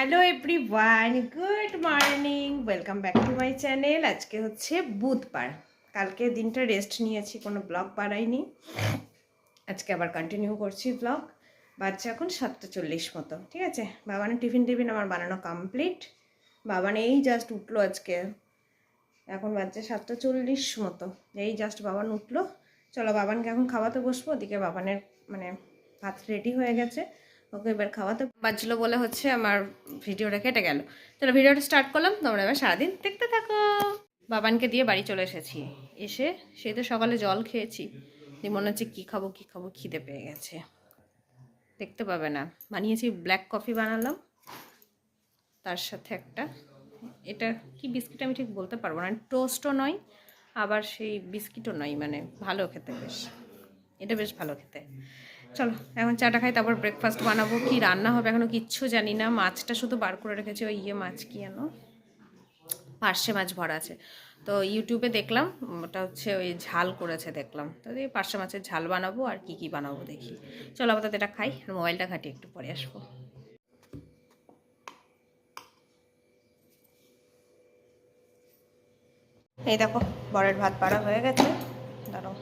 Hello everyone, good morning. Welcome back to my channel. আজকে হচ্ছে বুধবার। কালকে দিনটা রেস্ট নিয়েছি, কোনো ব্লগ বানাইনি। আজকে আবার কন্টিনিউ করছি ব্লগ। বাচ্চা এখন সাতটা চল্লিশ মতো, ঠিক আছে? বাবানের টিফিন টিফিন আমার বানানো কমপ্লিট বাবান এই জাস্ট উঠল আজকে। এখন বাচ্চা সাতটা চল্লিশ মতো। এই জাস্ট বাবান উঠল। চলো বাবানকে এখন খাওয়াতে বসবো। ওদিকে বাবানের মানে ভাত রেডি হয়ে গেছে। ওকে এবার খাওয়াতে বাজলো বলে হচ্ছে আমার ভিডিওটা কেটে গেল। চলো ভিডিওটা স্টার্ট করলাম, তোমরা এবার সারাদিন দেখতে থাকো। বাবানকে দিয়ে বাড়ি চলে এসেছি। এসে সেই তো সকালে জল খেয়েছি। মনে হচ্ছে কী খাব কী খাব, খিদে পেয়ে গেছে। দেখতে পাবে না। বানিয়েছি ব্ল্যাক কফি বানালাম। তার সাথে একটা, এটা কি বিস্কিট আমি ঠিক বলতে পারব না। টোস্টও নয়, আবার সেই বিস্কিটও নয় মানে ভালো খেতে বেশ। এটা বেশ ভালো খেতে। চলো, এখন চাটা খাই, তারপর ব্রেকফাস্ট বানাবো। কি রান্না হবে এখনও কিচ্ছু জানি না। মাছটা শুধু বার করে রেখেছি, ওই ইয়ে মাছ কি জানো পার্শে মাছ ভরা আছে। তো ইউটিউবে দেখলাম, ওটা হচ্ছে ওই ঝাল করেছে দেখলাম। তো এই পার্শে মাছের ঝাল বানাবো, আর কি কি বানাবো দেখি। চলো আপাতত এটা খাই, আর মোবাইলটা ঘাটি একটু পরে আসব। এই দেখো, বরের ভাত পাড়া হয়ে গেছে। দাঁড়াও।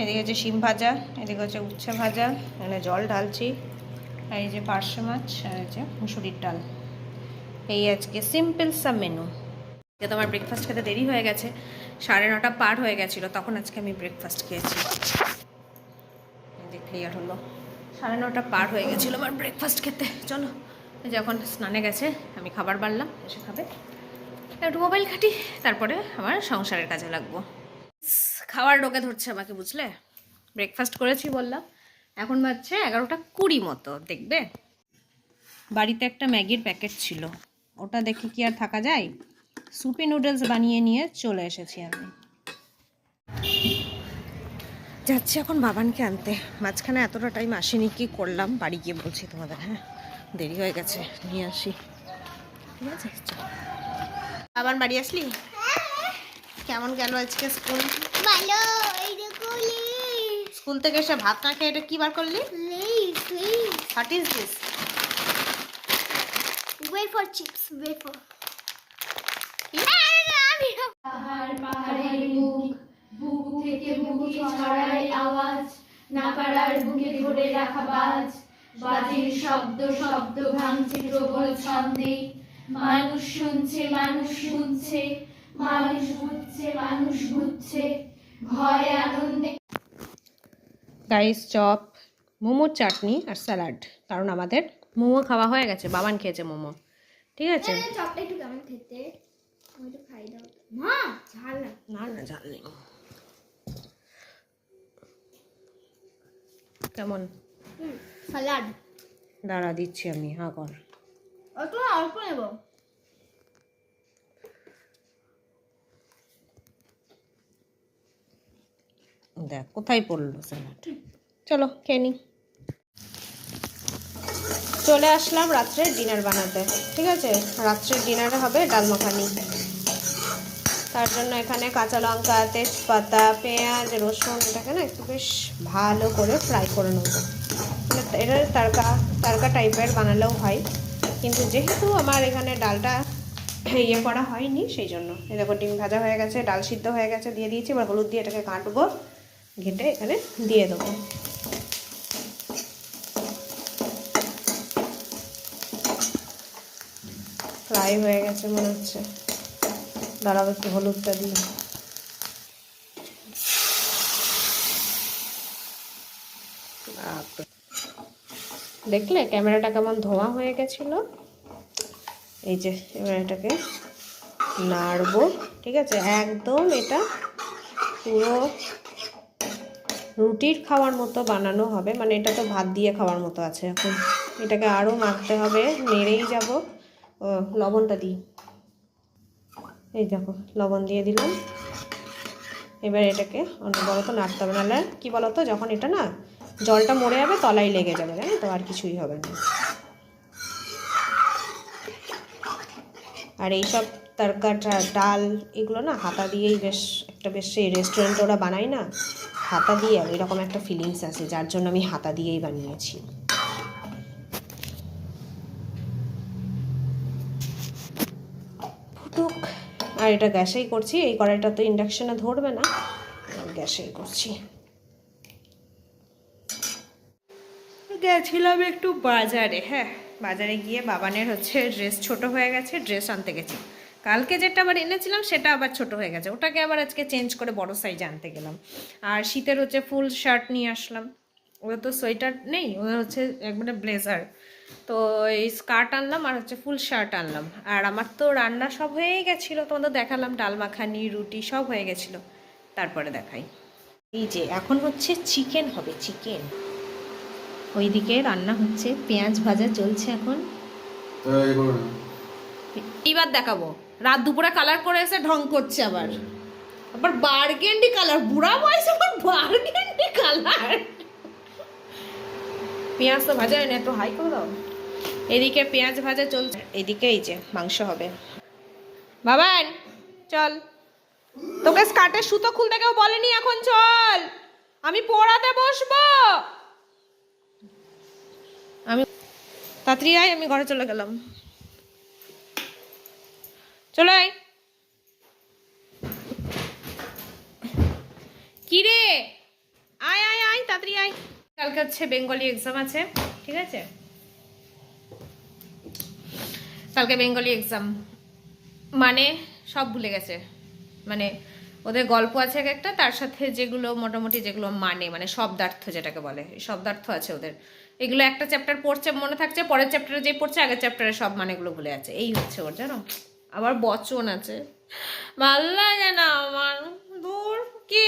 এদিকে হচ্ছে শিম ভাজা, এদিকে হচ্ছে উচ্ছে ভাজা, এখানে জল ঢালছি। আর এই যে পার্শে মাছ, আর এই যে মুসুরির ডাল। এই আজকে সিম্পল সা মেনু আজকে তোমার ব্রেকফাস্ট খেতে দেরি হয়ে গেছে, সাড়ে নটা পার হয়ে গেছিল, তখন আজকে আমি ব্রেকফাস্ট খেয়েছি। ক্লিয়ার হলো। সাড়ে নটা পার হয়ে গেছিল আমার ব্রেকফাস্ট খেতে। চলো, এই যে এখন স্নানে গেছে, আমি খাবার বাড়লাম, এসে খাবে। একটু মোবাইল ঘাটি, তারপরে আমার সংসারের কাজে লাগবো। খাওয়ার ডোকে ধরছে আমাকে, বুঝলে? ব্রেকফাস্ট করেছি বললাম। এখন বাজছে এগারোটা কুড়ি মতো, দেখবে? বাড়িতে একটা ম্যাগির প্যাকেট ছিল। ওটা দেখে কি আর থাকা যায়? সুপি নুডলস বানিয়ে নিয়ে চলে এসেছি আমি। যাচ্ছি এখন বাবানকে আনতে। মাঝখানে এতটা টাইম আসেনি, কি করলাম? বাড়ি গিয়ে বলছি তোমাদের হ্যাঁ? দেরি হয়ে গেছে, নিয়ে আসি। ঠিক আছে। বাবান, বাড়ি আসলি? কেমন গেল আজকে স্কুল? ভালো এই দেখো লিস। স্কুল থেকে এসে ভাত না খেয়ে এটা কি বার করলি? What is this wafer chips wafer পাহাড় পাহাড়ের মুখ বুক থেকে বুক ছড়ায় আওয়াজ। না পারার বুকে ধরে রাখা বাজ। বাজির শব্দ শব্দ ভাঙছে প্রবল ছন্দে। মানুষ শুনছে মানুষ শুনছে। মানুষ বুঝছে মানুষ বুঝছে। ভয় আনন্দে গাইস চপ মোমোর চাটনি আর স্যালাড। কারণ আমাদের মোমো খাওয়া হয়ে গেছে বাবান খেয়েছে মোমো। ঠিক আছে? চপটা একটু কেমন খেতে? খাই দাও। তো। ঝাল না। না না ঝাল নেই। কেমন? সালাড দাঁড়া দিচ্ছি আমি হ্যাঁ কর। অত অল্প নেব। দেখ কোথায় পড়ল স্যালাড চলো খেয়ে চলে আসলাম রাত্রে ডিনার বানাতে ঠিক আছে? রাত্রের ডিনারে হবে ডাল মাখানি। তার জন্য এখানে কাঁচা লঙ্কা তেজপাতা পেঁয়াজ রসুন এটাকে না একটু বেশ ভালো করে ফ্রাই করে নেব। মানে এটা তারকা তারকা টাইপের বানালেও হয়। কিন্তু যেহেতু আমার এখানে ডালটা ইয়ে করা হয়নি সেই জন্য। দেখো ডিম ভাজা হয়ে গেছে ডাল সিদ্ধ হয়ে গেছে দিয়ে দিয়েছি এবার হলুদ দিয়ে এটাকে কাটবো ঘেটে এখানে দিয়ে দেবো। ফ্রাই হয়ে গেছে মনে হচ্ছে। দাঁড়াবো একটু হলুদটা দিয়ে। দেখলে ক্যামেরাটা কেমন ধোঁয়া হয়ে গেছিল? এই যে এবার এটাকে নাড়বো। ঠিক আছে? একদম এটা পুরো রুটির খাওয়ার মতো বানানো হবে। মানে এটা তো ভাত দিয়ে খাওয়ার মতো আছে এখন। এটাকে আরও মাখতে হবে। নেড়েই যাব। লবণটা দিই। এই দেখো, লবণ দিয়ে দিলাম। এবার এটাকে অনবরত নাড়তে হবে। নাহলে কী বলতো, যখন এটা না জলটা মরে যাবে তলায় লেগে যাবে, জানো তো? আর কিছুই হবে না। আর এইসব তরকাটা ডাল, এগুলো না হাতা দিয়েই বেশ, একটা বেশ সেই রেস্টুরেন্ট ওরা বানায় না? হাতা দিয়ে এরকম একটা ফিলিংস আছে, যার জন্য আমি হাতা দিয়েই বানিয়েছি। ফুটুক, আর এটা গ্যাসেই করছি, এই কড়াইটা তো ইন্ডাকশানে ধরবে না গ্যাসেই করছি। গেছিলাম একটু বাজারে হ্যাঁ বাজারে গিয়ে বাবানের হচ্ছে ড্রেস ছোট হয়ে গেছে ড্রেস আনতে গেছি। কালকে যেটা আবার এনেছিলাম সেটা আবার ছোট হয়ে গেছে। ওটাকে আবার আজকে চেঞ্জ করে বড় সাইজ আনতে গেলাম। আর শীতের হচ্ছে ফুল শার্ট নিয়ে আসলাম। ওদের তো সোয়েটার নেই ওদের হচ্ছে একবারে ব্লেজার তো এই স্কার্ট আনলাম আর হচ্ছে ফুল শার্ট আনলাম। আর আমার তো রান্না সব হয়েই গেছিল তোমাদের দেখালাম ডাল মাখানি রুটি সব হয়ে গেছিল। তারপরে দেখাই। এই যে এখন হচ্ছে চিকেন হবে চিকেন ওইদিকে রান্না হচ্ছে পেঁয়াজ ভাজা চলছে এখন। এইবার দেখাবো। রাত দুপুরে কালার করে এসে ঢং করছে আবার। আবার বার্গেন্ডি কালার বুড়া বয়সে আবার বার্গেন্ডি কালার পেঁয়াজ তো ভাজা হয় না একটু হাই করে দাও। এদিকে পেঁয়াজ ভাজা চলছে, এদিকে এই যে মাংস হবে। বাবান, চল। তোকে স্কার্টের সুতো খুলতে কেউ বলেনি এখন, চল। আমি পড়াতে বসবো। আমি তাড়াতাড়ি আয়, আমি ঘরে চলে গেলাম। চলে আয়। কি রে? আয় আয় আয়, তাড়াতাড়ি আয়। কালকে হচ্ছে বেঙ্গলি এক্সাম আছে, ঠিক আছে? কালকে বেঙ্গলি এক্সাম মানে সব ভুলে গেছে। মানে ওদের গল্প আছে এক একটা, তার সাথে যেগুলো মোটামুটি যেগুলো মানে মানে শব্দার্থ যেটাকে বলে শব্দার্থ আছে ওদের। এগুলো একটা চ্যাপ্টার পড়ছে, মনে থাকছে, পরের চ্যাপ্টারে যে পড়ছে, আগের চ্যাপ্টারে সব মানেগুলো ভুলে আছে এই হচ্ছে ওর, জানো? আবার বচন আছে। ভালো লাগে না আমার। দূর, কি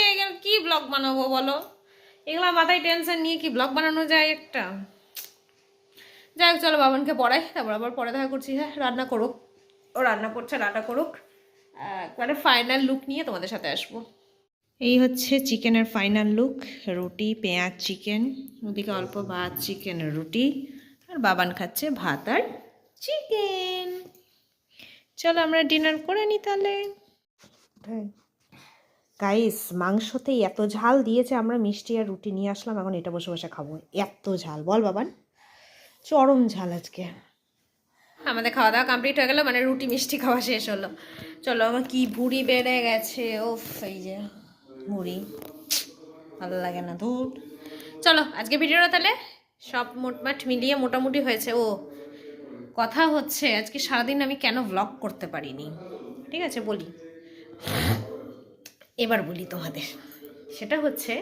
কি ব্লগ বানাবো বলো? এগুলো মাথায় টেনশন নিয়ে কি ব্লগ বানানো যায় একটা? যাই হোক, চলো বাবানকে পড়াই, তারপর আবার পরে দেখা করছি। হ্যাঁ রান্না করুক। ও রান্না করছে, রান্না করুক। একবারে ফাইনাল লুক নিয়ে তোমাদের সাথে আসব। এই হচ্ছে চিকেনের ফাইনাল লুক রুটি, পেঁয়াজ চিকেন ওদিকে অল্প ভাত চিকেন রুটি। আর বাবান খাচ্ছে ভাত আর চিকেন চলো আমরা ডিনার করে নিই তাহলে। গাইস মাংসতেই এত ঝাল দিয়েছে আমরা মিষ্টি আর রুটি নিয়ে আসলাম এখন এটা বসে বসে খাব। এত ঝাল। বল বাবান চরম ঝাল আজকে। আমাদের খাওয়া দাওয়া কমপ্লিট হয়ে গেলো মানে রুটি মিষ্টি খাওয়া শেষ হলো। চলো আমার কি ভুড়ি বেড়ে গেছে। ওফ এই যে ভুড়ি। ভালো লাগে না ধুর। চলো আজকে ভিডিওটা তাহলে সব মোটমাট মিলিয়ে মোটামুটি হয়েছে। ও কথা হচ্ছে, আজকে সারাদিন আমি কেন ব্লগ করতে পারিনি? ঠিক আছে, বলি। এবার বলি তোমাদের। সেটা হচ্ছে,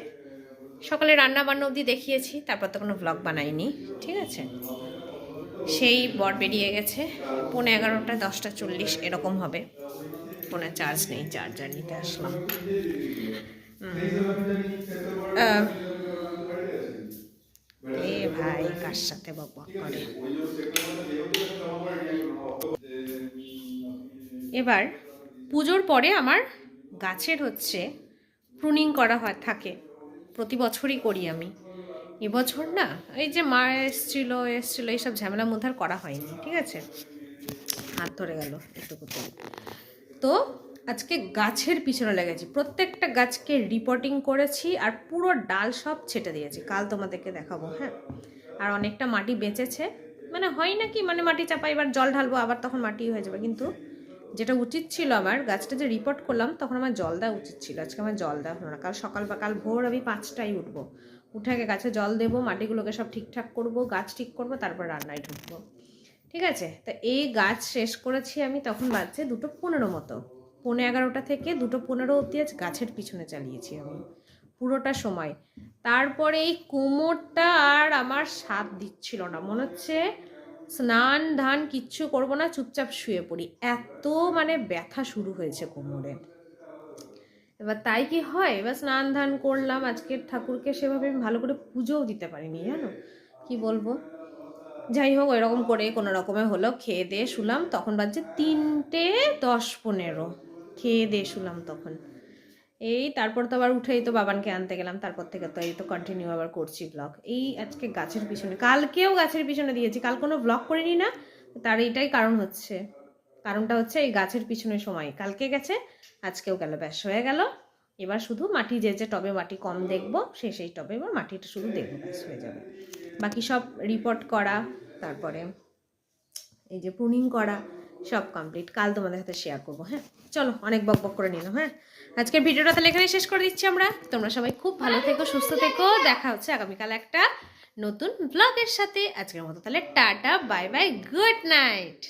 সকালে রান্না বান্না অবধি দেখিয়েছি, তারপর তো কোনো ব্লগ বানাইনি, ঠিক আছে? সেই বর বেরিয়ে গেছে, পৌনে এগারোটা, দশটা চল্লিশ, এরকম হবে। ফোনে চার্জ নেই চার্জার নিতে আসলাম। এ ভাই, কার সাথে বক বক করে? এবার পুজোর পরে আমার গাছের হচ্ছে প্রুনিং করা হয়, থাকে। প্রতি বছরই করি আমি। এবছর না, এই যে মা এসছিল এসছিল, এইসব ঝামেলার মধ্যে আর করা হয়নি, ঠিক আছে? হাত ধরে গেল একটু তো আজকে গাছের পিছনে লেগেছি। প্রত্যেকটা গাছকে রিপোর্টিং করেছি আর পুরো ডাল সব ছেটে দিয়েছি। কাল তোমাদেরকে দেখাবো হ্যাঁ? আর অনেকটা মাটি বেঁচেছে। মানে হয় না কি মানে মাটি চাপা, এবার জল ঢালবো, আবার তখন মাটি হয়ে যাবে। কিন্তু যেটা উচিত ছিল আমার, গাছটা যে রিপোর্ট করলাম, তখন আমার জল দেওয়া উচিত ছিল। আজকে আমার জল দেওয়া হলো না। কাল সকাল বা, কাল ভোর আমি পাঁচটায় উঠবো। উঠে আগে গাছে জল দেবো, মাটিগুলোকে সব ঠিকঠাক করব, গাছ ঠিক করব, তারপর রান্নায় ঢুকবো। ঠিক আছে? তো এই গাছ শেষ করেছি আমি, তখন বাজছে দুটো পনেরো মতো। পৌনে এগারোটা থেকে দুটো পনেরো অবধি আজ গাছের পিছনে চালিয়েছি আমি। পুরোটা সময়। তারপরে এই কোমরটা আর আমার স্বাদ দিচ্ছিল না। মনে হচ্ছে স্নান, ধান কিচ্ছু করব না, চুপচাপ শুয়ে পড়ি। এত মানে ব্যথা শুরু হয়েছে কোমরে। এবার তাই কি হয়? এবার স্নান, ধান করলাম। আজকের ঠাকুরকে সেভাবে আমি ভালো করে পুজোও দিতে পারিনি, জানো? কি বলব? যাই হোক ওইরকম করে কোনো রকমে হলো। খেয়ে দিয়ে শুলাম। তখন বাজছে তিনটে দশ পনেরো। খেয়ে দিয়ে শুলাম তখন। এই তারপর তো আবার উঠেই তো বাবানকে আনতে গেলাম, তারপর থেকে তো এই তো কন্টিনিউ আবার করছি ব্লগ এই আজকে গাছের পিছনে, কালকেও গাছের পিছনে দিয়েছি, কাল কোনো ব্লগ করিনি না, তার এইটাই কারণ হচ্ছে। কারণটা হচ্ছে এই গাছের পিছনে সময়। কালকে গেছে, আজকেও গেল, ব্যাস হয়ে গেল। এবার শুধু মাটি যে যে টবে মাটি কম দেখব, সে সেই টবে এবার মাটিটা শুধু দেখব, ব্যাস হয়ে যাবে। বাকি সব রিপোর্ট করা, তারপরে এই যে প্রুনিং করা সব কমপ্লিট কাল তোমাদের সাথে শেয়ার করব হ্যাঁ? চলো, অনেক বক বক করে নিলাম হ্যাঁ? আজকের ভিডিওটা তাহলে এখানে শেষ করে দিচ্ছি আমরা। তোমরা সবাই খুব ভালো থেকো, সুস্থ থেকো। দেখা হচ্ছে আগামীকাল একটা নতুন ব্লগের সাথে। আজকের মতো তাহলে tata bye bye good night